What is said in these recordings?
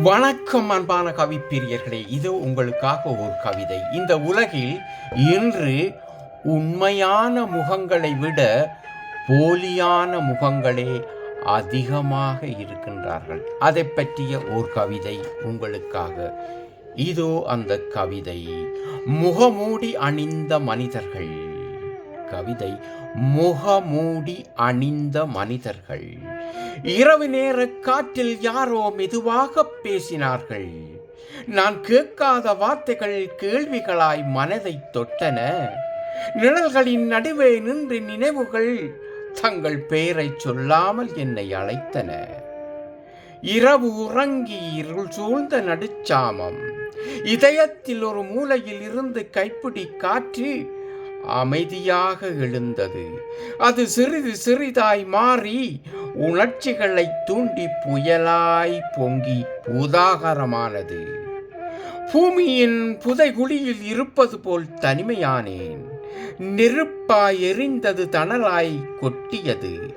வணக்கம் அன்பான கவிப்பிரியர்களே இது உங்களுக்காக ஒரு கவிதை. இந்த உலகில் இன்று உண்மையான முகங்களை விட போலியான முகங்களே அதிகமாக இருக்கின்றார்கள். அதை பற்றிய ஒரு கவிதை உங்களுக்காக. இதோ அந்த கவிதை. முகமூடி அணிந்த மனிதர்கள். கவிதை முகமூடி அணிந்த மனிதர்கள். இரவு நேர காற்றில் யாரோ மெதுவாக பேசினார்கள். நான் கேட்காத வார்த்தைகள் கேள்விகளாய் மனதை தொட்டன. நிழல்களின் நடுவே நின்று நினைவுகள் தங்கள் பெயரை சொல்லாமல் என்னை அழைத்தன. இரவு உறங்கி இருள் சூழ்ந்த நடுச்சாமம். இதயத்தில் ஒரு மூலையில் இருந்து கைப்பிடி காற்று அமைதியாக எழுந்தது. அது சிறிது சிறிதாய் மாறி உணர்ச்சிகளை தூண்டி புயலாய் பொங்கி உதாகரமானது பூமியின் புதைகுழியில் இருப்பது போல் தனிமையானேன். நெருப்பாய் எரிந்தது தணலாய் கொட்டியது.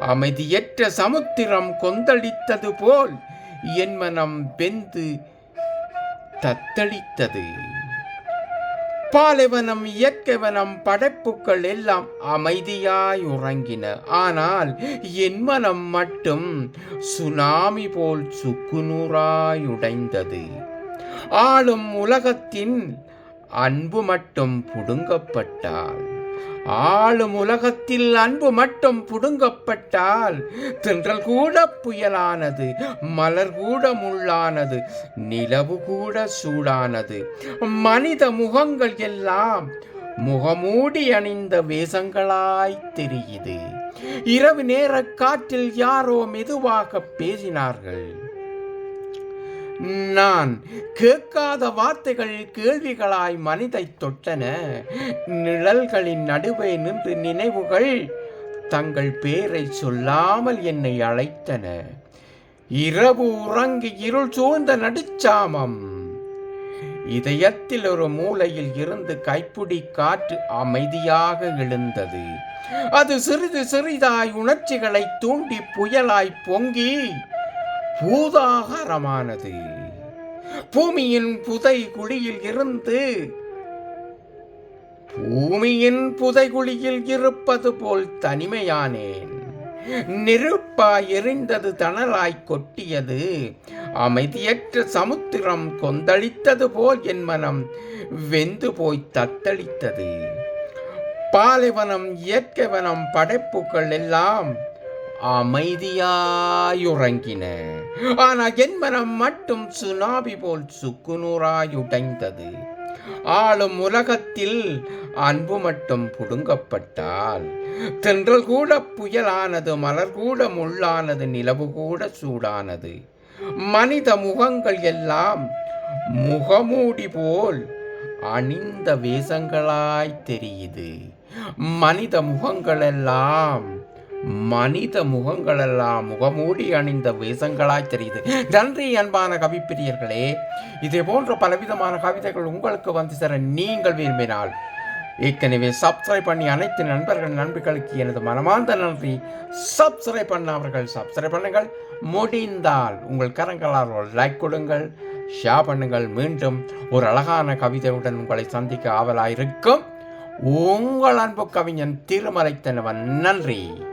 அமைதியற்ற சமுத்திரம் கொந்தளித்தது போல் என் மனம் வெந்து தத்தளித்தது. பாலைவனம் இயற்கைவனம் படைப்புகள் எல்லாம் அமைதியாய் உறங்கின ஆனால் என் மனம் மட்டும் சுனாமி போல் சுக்குநூறாய் உடைந்தது ஆளும் உலகத்தின் அன்பு மட்டும் புடுங்கப்பட்டால் ஆளும் உலகத்தில் அன்பு மட்டும் புடுங்கப்பட்டால் தென்றல் கூட புயலானது மலர் கூட முள்ளானது நிலவு கூட சூடானது. மனித முகங்கள் எல்லாம் முகமூடி அணிந்த வேஷங்களாய் தெரியுது. இரவு நேர காற்றில் யாரோ மெதுவாக பேசினார்கள். நான் கேட்காத வார்த்தைகள் கேள்விகளாய் மனிதை தொட்டன. நிழல்களின் நடுவே நின்று நினைவுகள் தங்கள் பேரை சொல்லாமல் என்னை அழைத்தன. இரவு உறங்கி இருள் சூழ்ந்த நடுச்சாமம். இதயத்தில் ஒரு மூலையில் இருந்து கைப்பிடி காற்று அமைதியாக எழுந்தது. அது சிறிது சிறிதாய் உணர்ச்சிகளை தூண்டி புயலாய் பொங்கி பூதாகாரமானது. பூமியின் புதை குழியில் இருந்து பூமியின் புதைகுழியில் இருப்பது போல் தனிமையானேன். நெருப்பாய் எரிந்தது தணலாய் கொட்டியது. அமைதியற்ற சமுத்திரம் கொந்தளித்தது போல் என் மனம் வெந்து போய் தத்தளித்தது. பாலைவனம் இயற்கை வனம் படைப்புகள் எல்லாம் அமைதியாயுறங்கின. ஆனால் என் மனம் மட்டும் சுனாபி போல் சுக்குநூறாயுடைந்தது. ஆளும் உலகத்தில் அன்பு மட்டும் புடுங்கப்பட்டால் தென்றல் கூட புயலானது மலர் கூட முள்ளானது நிலவு கூட சூடானது. மனித முகங்கள் எல்லாம் முகமூடி போல் அணிந்த வேஷங்களாய் தெரியுது. மனித முகங்கள் எல்லாம் மனித முகங்களெல்லாம் முகமூடி அணிந்த வேஷங்களாய் தெரியுது. நன்றி அன்பான கவிப்பிரியர்களே. இதே போன்ற பலவிதமான கவிதைகள் உங்களுக்கு வந்து சேர நீங்கள் விரும்பினால் ஏற்கனவே சப்ஸ்கிரைப் பண்ணி அனைத்து நண்பர்கள் நண்பர்களுக்கு எனது மனமார்ந்த நன்றி. சப்ஸ்கிரைப் பண்ண அவர்கள் சப்ஸ்கிரைப் பண்ணுங்கள். முடிந்தால் உங்கள் கரங்களால் ஒரு லைக் கொடுங்கள். ஷேர் பண்ணுங்கள். மீண்டும் ஒரு அழகான கவிதையுடன் உங்களை சந்திக்க ஆவலாயிருக்கும். உங்கள் அன்பு கவிஞன் திருமலைத்தனவன் நன்றி.